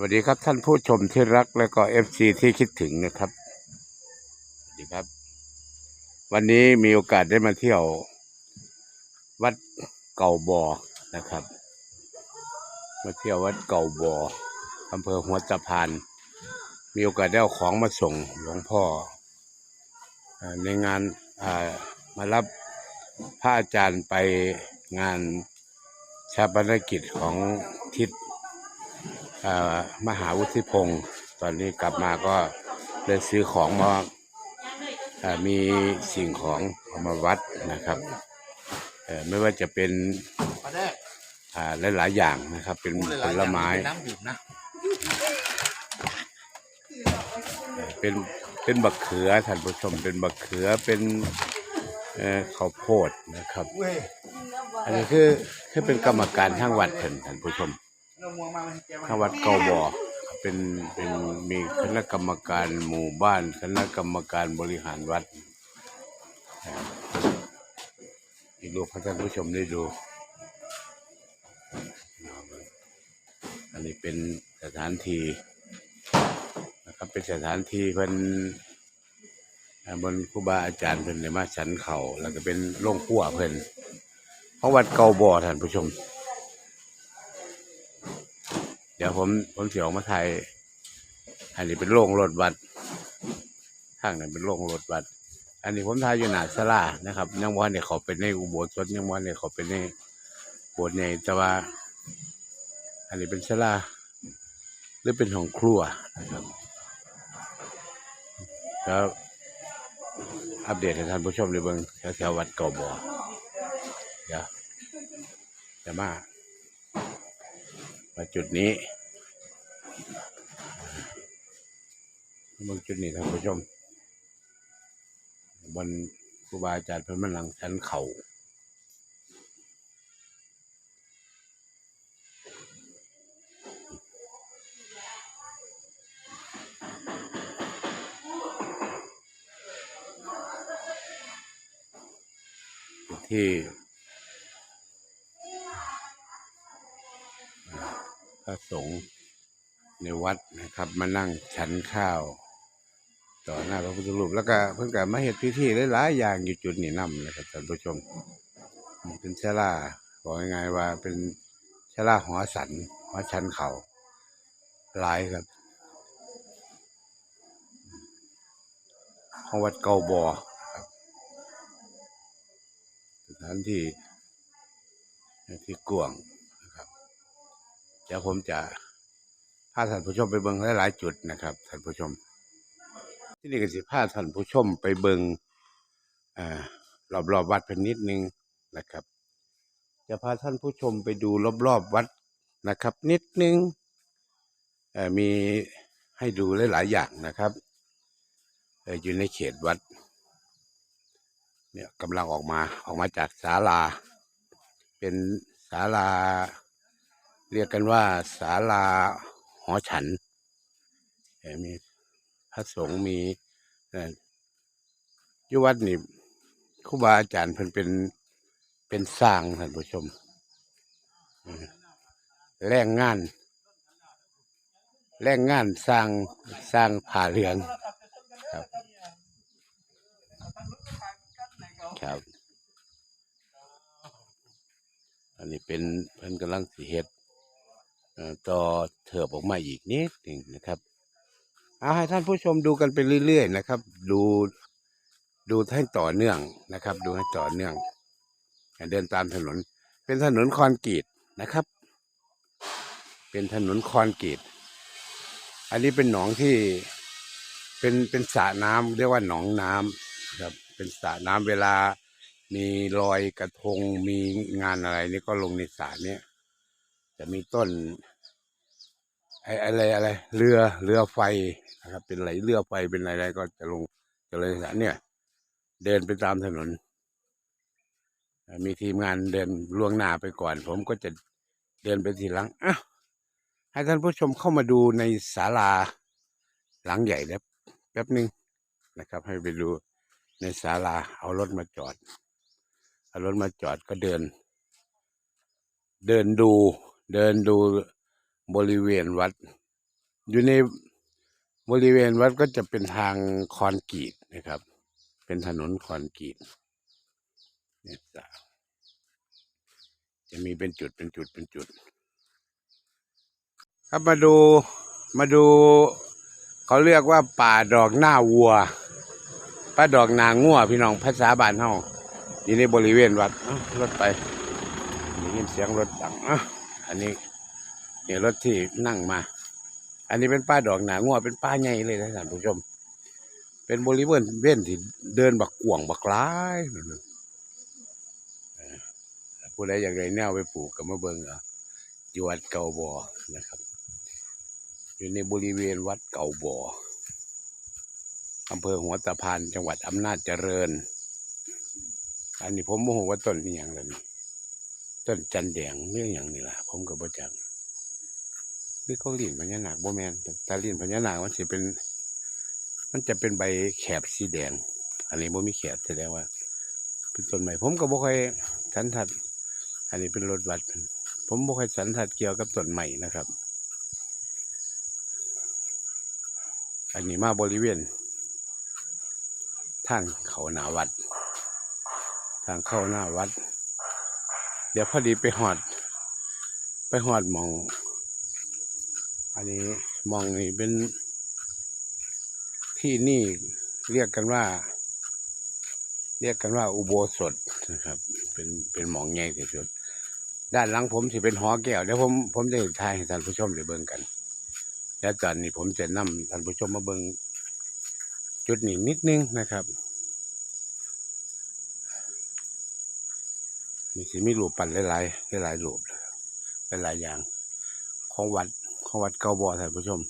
วัสดีครับท่านผู้ชมที่รักและก็เอฟซีที่คิดถึงนะครับสวัสดีครับ วันนี้มีโอกาสได้มาเที่ยว วัดเก่าบอนะครับ มาเที่ยววัดเก่าบออำเภอหัวตะพาน มีโอกาสได้เอาของมาส่งหลวงพ่อในงานมารับพระอาจารย์ไปงานชาปนกิจของทิศ มหาวุฒิพงศ์ตอนนี้กลับมาก็เลยซื้อของมาเอ่อมีสิ่งของเอามาวัดนะครับเอ่อไม่ว่าจะเป็นปลาแดกอ่าหลาย ๆ อย่างนะครับ เป็นพูดผหายๆลไม้อย่างเป็นน้ำดื่มนะเอ่อเป็นเป็นบักเขือท่านผู้ชมเป็นบักเขือเป็นเอ่อข้าวโพดนะครับเว้ยอันนี้คือคือเป็นกรรมการทางวัดเพิ่นท่านผู้ชม ทางวัดเกาบ่อเป็นเป็นมีคณะกรรมการหมู่บ้าน คณะกรรมการบริหารวัดอีกรูปให้ท่านผู้ชมได้ดู อันนี้เป็นสถานที่นะครับเป็นสถานที่เพิ่นบนครูบาอาจารย์เพิ่นได้มาฉันเขาแล้วก็เป็นโรงครัวเพิ่นของวัดเกาบ่อท่านผู้ชม ดี๋ยวผมผมเสียออกมาถ่ายอันนี้เป็นโรงรถบัสข้างนั้นเป็นโรงรถบัสอันนี้ผมถ่ายอยู่หน้าศาลานะครับยังวันเนี่ยเขาไปในอุโบสถยังวันเนี่ยเขาไปในโบสถ์ในแต่ว่า อันนี้เป็นศาลาหรือเป็นห้องครัวนะครับแล้วอัปเดตให้ท่านผู้ชมได้เบิ่งแถววัดเก่าบ่อเดี๋ยวจะมามาจุดนี้ เมื่อจุดนี้ท่านผู้ชมบนครูบาอาจารย์เพิ่นมันหลังชั้นเขาที่พระสงฆ์ในวัดนะครับ มานั่งฉันข้าว ต่อหน้าพระพุทธรูปแล้วก็เพิ่งกลับมาเห็ดพิธีหลายๆอย่างอยู่จุดนี้นํนะครับท่านผู้ชม เป็นชลาบอกง่ายๆว่าเป็นชลาหอสันหอชันเขาหลายครับของวัดเก่าบอครับสถานที่ที่กวงนะครับเดี๋ยวผมจะพาท่านผู้ชมไปเบิ่งหลายๆจุดนะครับท่านผู้ชม ที่นี่ก็สิพาท่านผู้ชมไปเบิงอ่ารอบๆวัดเพิ่นนิดนึงนะครับ จะพาท่านผู้ชมไปดูรอบๆวัดนะครับ นิดนึงเอ่อมีให้ดูหลาย ๆ อย่างนะครับอยู่ในเขตวัดเนี่ยกำลังออกมาออกมาจากศาลา เป็นศาลา เรียกกันว่าศาลาหอฉันมี ระสงฆ์มีอ่ออยุวัดนี่ครูบาอาจารย์เพิ่นเป็นเป็นสร้างท่านผู้ชมแรงงาน แรงงานสร้างสร้างผ่าเหลืองครับ ครับ อันนี้เป็นเพิ่นกำลังสิเฮ็ดอ่อต่อเถิบออกมาอีกนิดหนึ่งนะครับ เอาให้ท่านผู้ชมดูกันไปเรื่อยๆนะครับ ดูดูให้ต่อเนื่องนะครับ ดูให้ต่อเนื่องเดินตามถนน เป็นถนนคอนกรีตนะครับ เป็นถนนคอนกรีตอันนี้เป็นหนองที่เป็นเป็นสระน้ำเรียกว่าหนองน้ำครับ เป็นสระน้ำเวลา มีลอยกระทงมีงานอะไรนี่ก็ลงในสระเนี้ยจะมีต้นไอ้อะไรอะไร เรือเรือไฟ นะครับ เป็นไหลเรือไฟเป็นอะไรก็จะลงจะเลยสรเนี่ย เดินไปตามถนน มีทีมงานเดินล่วงหน้าไปก่อน ผมก็จะเดินไปทีหลังอะให้ท่านผู้ชมเข้ามาดูในศาลาหลังใหญ่แล้วแป๊บหนึ่งนะครับ ให้ไปดูในศาลาเอารถมาจอด เอารถมาจอดก็เดิน เดินดู เดินดูบริเวณวัด อยู่ใน บริเวณวัดก็จะเป็นทางคอนกรีตนะครับ เป็นถนนคอนกรีตเนี่ยจะจะมีเป็นจุดเป็นจุดเป็นจุด ครับมาดูมาดู เขาเรียกว่าป่าดอกหน้าวัวป่าดอกนางงัวพี่น้องภาษาบ้านเฮาอยู่ในบริเวณวัดรถไปได้ยินเสียงรถดังอะอันนี้เนี่ยรถที่นั่งมา อันนี้เป็นป้าดอกหนางัวเป็นป้าใหญ่เลยนะท่านผู้ชม เป็นบริเวณเว้นที่เดินบักกวางบักร้ายนั่นน่ะเออผู้ใดอยากได้แนวไปปลูกก็มาเบิงเอาอยู่วัดเก่าบ่อนะครับ อยู่ในบริเวณวัดเก่าบ่ออำเภอหัวตะพานจังหวัดอำนาจเจริญ อันนี้ผมโมโหว่าต้นนี่อย่างไรต้นจันแดงเรื่องอย่างนี้ล่ะ ผมก็บ่จัก หรือเขาลิ้นพญานาคบ่แมนแต่ตาลิ้นพญานาคมันจะเป็น มันจะเป็นใบแขบสีแดง อันนี้บ่มีแขบแสดงว่า เป็นต้นใหม่ผมก็บ่ค่อยสันทัด อันนี้เป็นรถวัด ผมบ่ค่อยสันทัดเกี่ยวกับต้นใหม่นะครับ อันนี้มาบริเวณทางเขาหนาวัด ทางเข้าหน้าวัด เดี๋ยวพอดีไปหอด ไปหอดมอง อันนี้มองนี่เป็นที่นี่เรียกกันว่า เรียกกันว่าอุโบสถนะครับ เป็นเป็นหมองใหญ่ที่สุด ด้านหลังผมสิเป็นหอแก้วเดี๋ยวผมผมจะทายให้ท่านผู้ชมได้เบิ่งกัน แล้วตอนนี้ผมจะนำท่านผู้ชมมาเบิ่งจุดนี้นิดนึงนะครับนี่สิมีรูปปั้นหลายๆหลายๆรูปหลายๆอย่างของวัด ของวัดเก่าบ่อท่านผู้ชม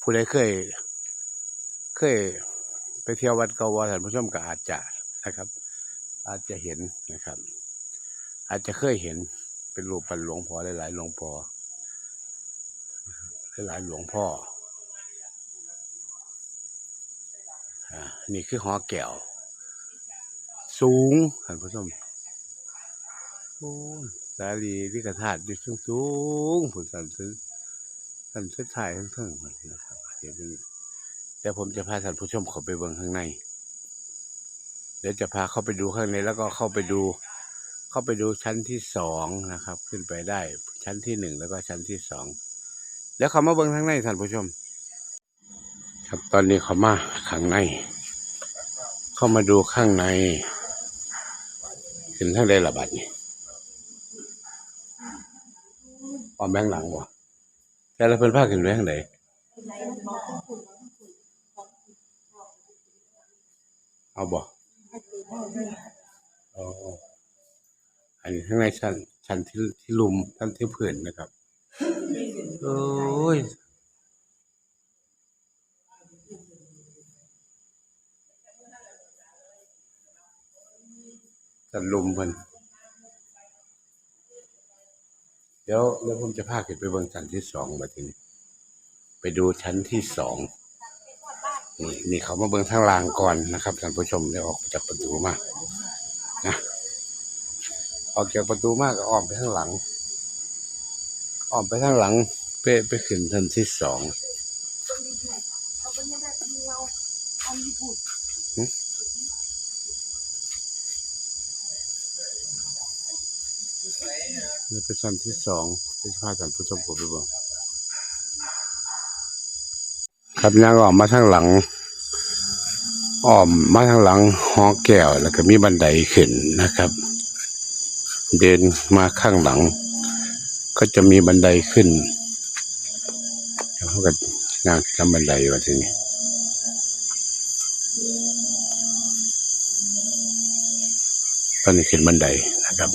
ผู้ใดเคย เคย ไปเที่ยววัดเก่าบ่อท่านผู้ชมก็อาจจะนะครับ อาจจะเห็นนะครับ อาจจะเคยเห็นเป็นรูปปั้นหลวงพ่อหลายๆหลวงพ่อหลายๆหลวงพ่ออ่านี่คือหอแก้ว สูงท่านผู้ชมโอ้สาลีวิกธาตุอยู่สูงสูงผุนสันซื้ อสันซื้อถ่ายทั้งเทิงหมดนะครับเดี๋ยวเดี๋ยวผมจะพาท่านผู้ชมเข้าไปเบิ่งข้างใน เดี๋ยวจะพาเข้าไปดูข้างในแล้วก็เข้าไปดู เข้าไปดูชั้นที่สองนะครับ ขึ้นไปได้ ชั้นที่หนึ่งแล้วก็ชั้นที่สองแล้วเขามาเบิ่งข้างในท่านผู้ชม ครับตอนนี้เขามาข้างใน เข้ามาดูข้างในขึ้นทางใดละบัดนี่ออมแบงหลังวะ แต่ละเพิ่นพาขึ้นไปทางใดเอาบ่อ๋ออันนี้ข้างในชั้นชั้นที่ที่ลุมชั้นที่พื้นนะครับ โอ้ยจันลุมเพิ่นเดี๋ยวเดี๋ยวผมจะพาขึ้นไปเบื้องชั้นที่สองมาทีนี้ไปดูชั้นที่สองนี่นี่เขามาเบื้องทางล่างก่อนนะครับท่านผู้ชมเดี๋ยวออกจากประตูมานะออกจากประตูมาก็อ้อมไปข้างหลัง อ้อมไปข้างหลังไปไปขึ้นชั้นที่สอง นี่เป็นชั้นที่สองที่พาท่านผู้ชมผมไปบิ่งครับย่างออกมาทางหลังอ้อมมาทางหลังหอแก้วแล้วก็มีบันไดขึ้นนะครับ เดินมาข้างหลัง ก็จะมีบันไดขึ้นแล้วเขาก็งานทำบันไดว่าทีนี้ตอนนี้ขึ้นบันไดนะครับ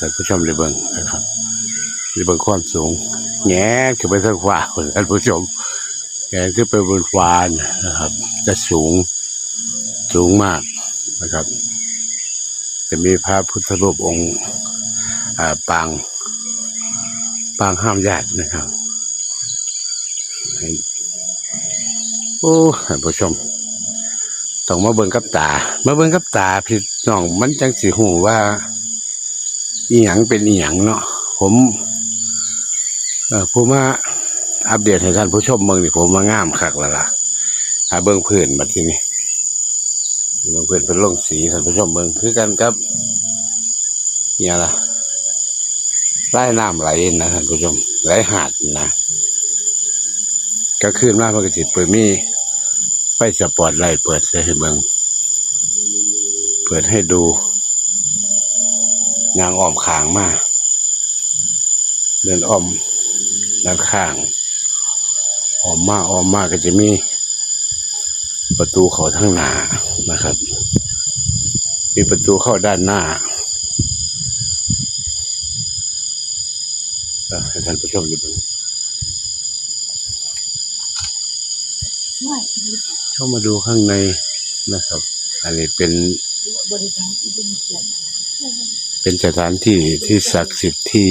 ท่านผู้ชมได้เบิ่งนะครับได้เบิ่งความสูงแง่ขึ้นไปทางฟ้าคนท่านผู้ชมแง่ขึ้นไปบนฟ้านะครับ จะสูงสูงมากนะครับ จะมีพระพุทธรูปองค์อ่าปางปางห้ามญาตินะครับโอ้ท่านผู้ชมต้องมาเบิ่งกับตา มาเบิ่งกับตาพี่น้องมันจังสิหูว่า อีหยังเป็นอีหยังเนาะผมผู้มาอัปเดตให้ท่านผู้ชมเบิ่งนี่ผมมางามคักแล้วล่ะหาเบิ่งพื้นบัดทีนี้เบิ่งพื้นเป็นลงสีท่านผู้ชมเบิ่งคือกันครับเนี่ยล่ะไล่น้ำไหลนะท่านผู้ชมไหลหาดนะก็คืนมามันก็สิเปิดมีไฟสปอร์ตไลท์เปิดให้เบิ่งเปิดให้ดู ยางอ้อมขางมาเดินอ้อมด้านข้างอ้อมมาอ้อมมาก็จะมีประตูเขาทั้งหน้านะครับ มีประตูเข้าด้านหน้าให้ท่านผู้ชมดูเบิ่งเข้ามาดูข้างในนะครับ อันนี้เป็นบริการที่เป็นเสียง เป็นสถานที่ที่ศักดิ์สิทธิ์ที่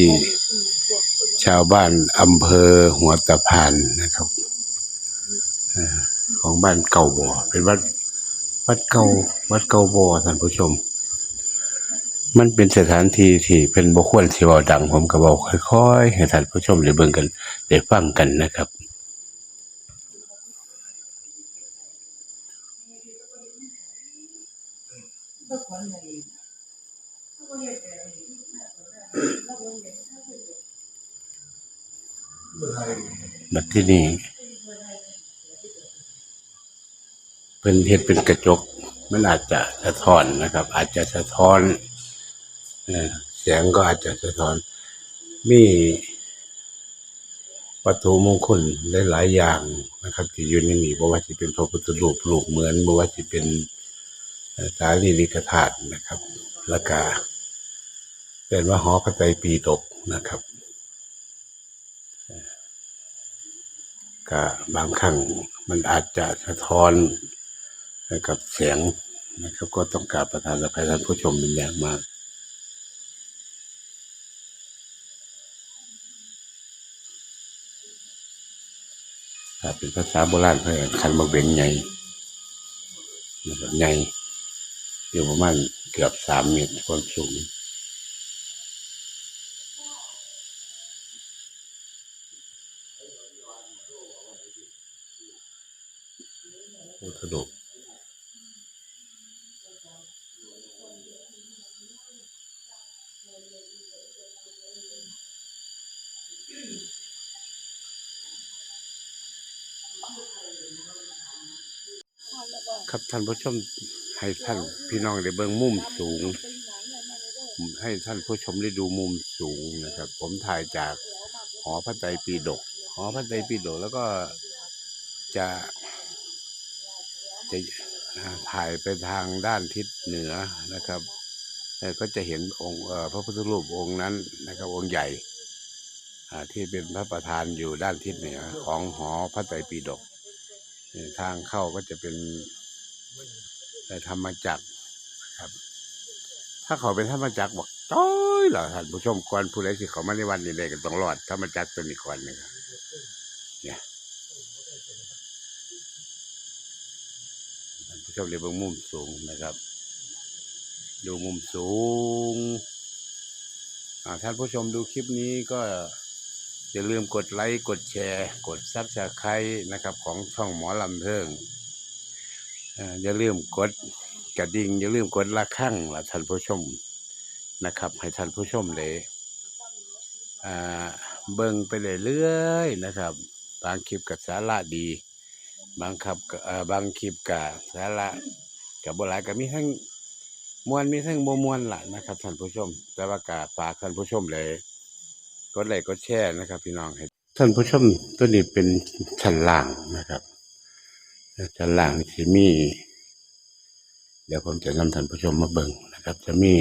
ชาวบ้านอำเภอหัวตะพานนะครับของบ้านเก่าบ่อเป็นวัดวัดเก่าวัดเก่าบ่อท่านผู้ชม มันเป็นสถานที่ที่เป็นบุคคลที่เว่าดัง ผมก็บอกค่อยๆให้ท่านผู้ชมได้เบิ่งกันได้ฟังกันนะครับ บัดที่นี่เป็นเฮ็ดเป็นกระจก มันอาจจะสะท้อนนะครับ อาจจะสะท้อนเอ่อแสงก็อาจจะสะท้อน มีวัตถุมงคลหลายๆอย่างนะครับ ที่อยู่ในนี้บ่ว่าสิเป็นพระพุทธรูปรูปเหมือนบ่ว่าสิเป็นสารีริกธาตุนะครับ แล้วก็เป็นว่าหอพระไตรปิฎกนะครับ ก็บางครั้งมันอาจจะสะท้อนกับเสียงนะครับ ก็ต้องกราบประทานอภัยท่านผู้ชมเป็นอย่างมากถ้าเป็นภาษาโบราณเพื่อนคันมาเบงใหญ่นะครับใหญ่อยู่ประมาณเกือบสามเมตรความสูง โอ้สะดวกครับ ท่านผู้ชมให้ท่านพี่น้องได้เบิ่งมุมสูง ให้ท่านผู้ชมได้ดูมุมสูงนะครับ ผมถ่ายจากหอพระไตรปิฎกหอพระไตรปิฎกแล้วก็จะจะถ่ายไปทางด้านทิศเหนือนะครับก็จะเห็นองค์พระพุทธรูปองค์นั้นนะครับ องค์ใหญ่ที่เป็นพระประธานอยู่ด้านทิศเหนือของหอพระไตรปิฎกทางเข้าก็จะเป็น เอ่ธรรมจักรครับ ถ้าเขาเป็นธรรมจักรบอกจ้อยเหรอท่านผู้ชมก่อนผู้ใดสิเขามาในวันนี้ได้ก็ต้องรอดธรรมจักรตัวนี้ก่อนนะครับเนี่ยท่านผู้ชมเรียกว่ามุมสูงนะครับ ดูมุมสูงอ่าท่านผู้ชมดูคลิปนี้ก็อย่าลืมกดไลค์ กดแชร์ กดซับสไครต์นะครับ ของช่องหมอลำเทิง อย่าลืมกดกระดิ่งอย่าลืมกดละขั้งละท่านผู้ชมนะครับ ให้ท่านผู้ชมเลยเบิ่งไปเรื่อยๆนะครับ บางคลิปกับสาระดี บางครับเออบางคลิปกะสาระกับโบหลายก็มีทั้งมวนมีทั้งบ่มวนล่ะนะครับท่านผู้ชม แต่ว่ากะฝากท่านผู้ชมเลยกดไลค์กดแชร์นะครับ พี่น้องให้ท่านผู้ชมตัวนี้เป็นชั้นล่างนะครับ ชั้นล่างนี่สิมี เดี๋ยวผมจะนำท่านผู้ชมมาเบิ่งนะครับ จะมี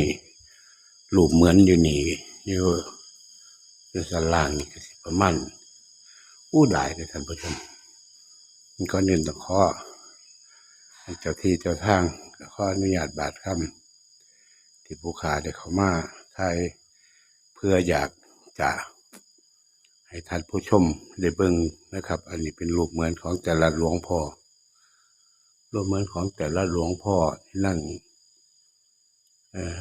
รูปเหมือนอยู่นี่อยู่อยู่ชั้นล่างนี่ก็สิประมาณอู้หลายเลยท่านผู้ชมมันก็เน้นตะข้อเจ้าที่เจ้าทางก็ขออนุญาตบาดคำที่ผู้ขาได้เขามาไทยเพื่ออยากจะให้ท่านผู้ชมได้เบิ่งนะครับ อันนี้เป็นรูปเหมือนของแต่ละหลวงพ่อ รูปเหมือนของแต่ละหลวงพ่อที่นั่งเอ่อ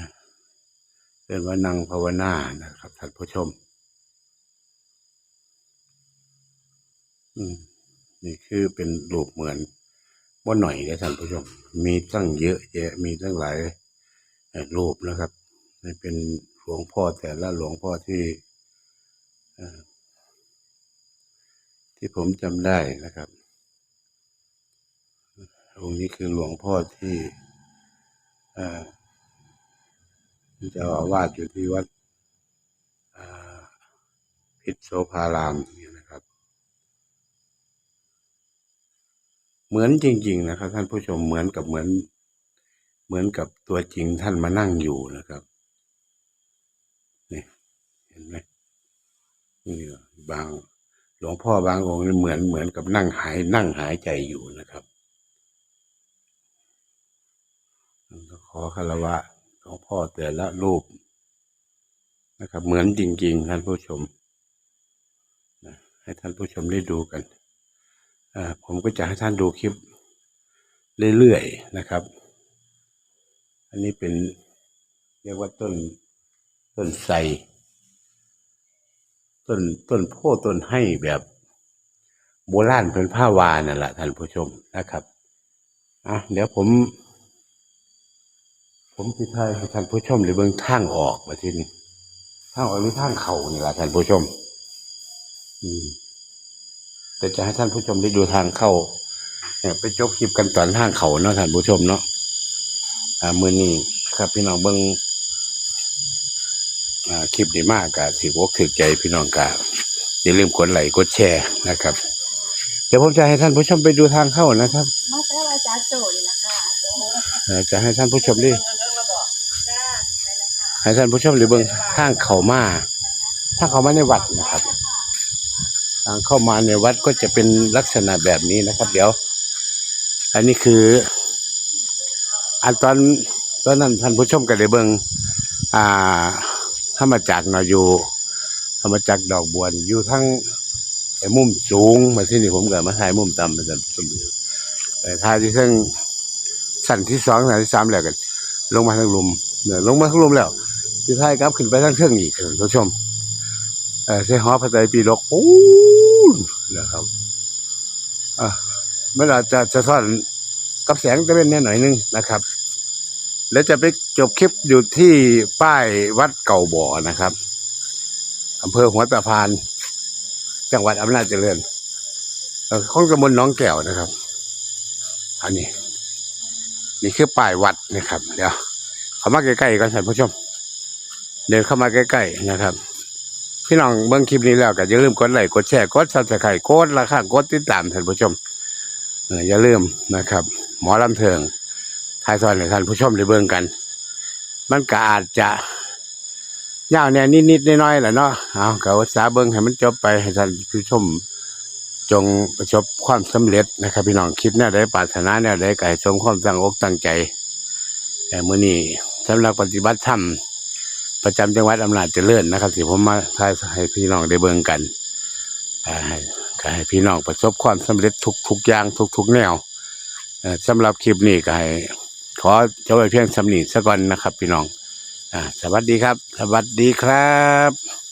เรียกว่านั่งภาวนานะครับท่านผู้ชม อืมนี่คือเป็นรูปเหมือนว่าหน่อยนะท่านผู้ชม มีตั้งเยอะแยะมีตั้งหลายรูปนะครับนี่เป็นหลวงพ่อแต่ละหลวงพ่อที่เอ่อที่ผมจำได้นะครับ องค์นี้คือหลวงพ่อที่เอ่จ้าอาวาสอยู่ที่วัดพิษโสภารามเนี่ยนะครับ เหมือนจริง ๆ นะครับ ท่านผู้ชมเหมือนกับเหมือน เหมือนกับตัวจริงท่านมานั่งอยู่นะครับนี่เห็นไหมนี่บางหลวงพ่อบางองค์นี่เหมือนเหมือนกับนั่งหายนั่งหายใจอยู่นะครับ ขอคารวะหลวงพ่อแต่ละรูปนะครับ เหมือนจริง ๆ ท่านผู้ชมนะให้ท่านผู้ชมได้ดูกันอ่าผมก็จะให้ท่านดูคลิปเรื่อยๆนะครับ อันนี้เป็นเรียกว่าต้นต้นไทรต้นต้นโพต้นให้แบบโบราณเป็นผ้าวานั่นแหละท่านผู้ชมนะครับอะเดี๋ยวผม ผมพิทายให้ท่านผู้ชมหรือเบื้องทางออกมาทีนี้ทางออกหรือทางเข่านี่แหละท่านผู้ชม อืมแต่จะให้ท่านผู้ชมได้ดูทางเข้าเนี่ยไปจบคลิปกันตอนทางเขาเนาะท่านผู้ชมเนาะอ่ามือนี้ครับพี่น้องเบิ้งอ่าคลิปดีมากกะสิบวกถือใจพี่น้องกะอย่าลืมกดไลค์กดแชร์นะครับ เดี๋ยวผมจะให้ท่านผู้ชมไปดูทางเข้านะครับมาแต่ว่าจ้าโจนี่นะคะเอ่อจะให้ท่านผู้ชมได้ จ้าไปแล้วค่ะ ให้ท่านผู้ชมหรือเบิ้งทางเขามาทางเขามาในวัดนะครับ ทางเข้ามาในวัดก็จะเป็นลักษณะแบบนี้นะครับ เดี๋ยว อันนี้คือ อันตอนตอนนั้นท่านผู้ชมก็ได้เบิงอ่าธรรมจักรเนาะอยู่ธรรมจักรดอกบัวนอยู่ทั้งไอ้มุมสูงมาที่นี่ผมก็มาถ่ายมุมต่ำมาจนสมบูรณ์แต่ถ่ายที่ซึ่งสั่นที่สองสั่นที่สามแล้วกันลงมาทางลุมเนี่ยลงมาทางลุมแล้ว ที่ท้ายกลับขึ้นไปทางเครื่องอีกท่านผู้ชมเออใช้หอพระไตรปิฎกโอ้นะครับอะเมื่อเราจะจะซ่อนกับแสงตะเวนเนี่ยหน่อยนึงนะครับ แล้วจะไปจบคลิปอยู่ที่ป้ายวัดเก่าบ่อนะครับอำเภอหัวตะพาน จังหวัดอำนาจเจริญเอ่อของตำบลหน้องแก้วนะครับ อันนี้ นี่คือป้ายวัดนะครับ เดี๋ยว เขามาใกล้ๆกันท่านผู้ชม เดินเข้ามาใกล้ๆนะครับ พี่น้องเบิ่งคลิปนี้แล้วก็อย่าลืมกดไลค์กดแชร์กดซับสไครต์กดราคากดติดตามท่านผู้ชมอย่าลืมนะครับ หมอลำเทิงทายทอนให้ท่านผู้ชมได้เบิ่งกัน มันก็อาจจะยาวแน่นิดๆน้อยๆแหละเนาะเอาก็อุตสาเบิ่งให้มันจบไปให้ท่านผู้ชมจงประสบความสำเร็จนะครับ พี่น้องคลิปแนวใดปรารถนาแนวใดก็ให้สมความตั้งอกตั้งใจแต่มื้อนี้สำหรับปฏิบัติธรรม ประจำจังหวัดอำนาจเจริญนะครับที่ผมมาทายให้พี่น้องได้เบิ่งกันอ่าให้ก็ให้พี่น้องประสบความสำเร็จทุกทุกอย่างทุกทุกแนวเอ่อสำหรับคลิปนี้ก็ให้ขอจะไว้เพียงสำนีสักก่อนนะครับ พี่น้องอสวัสดีครับ สวัสดีครับ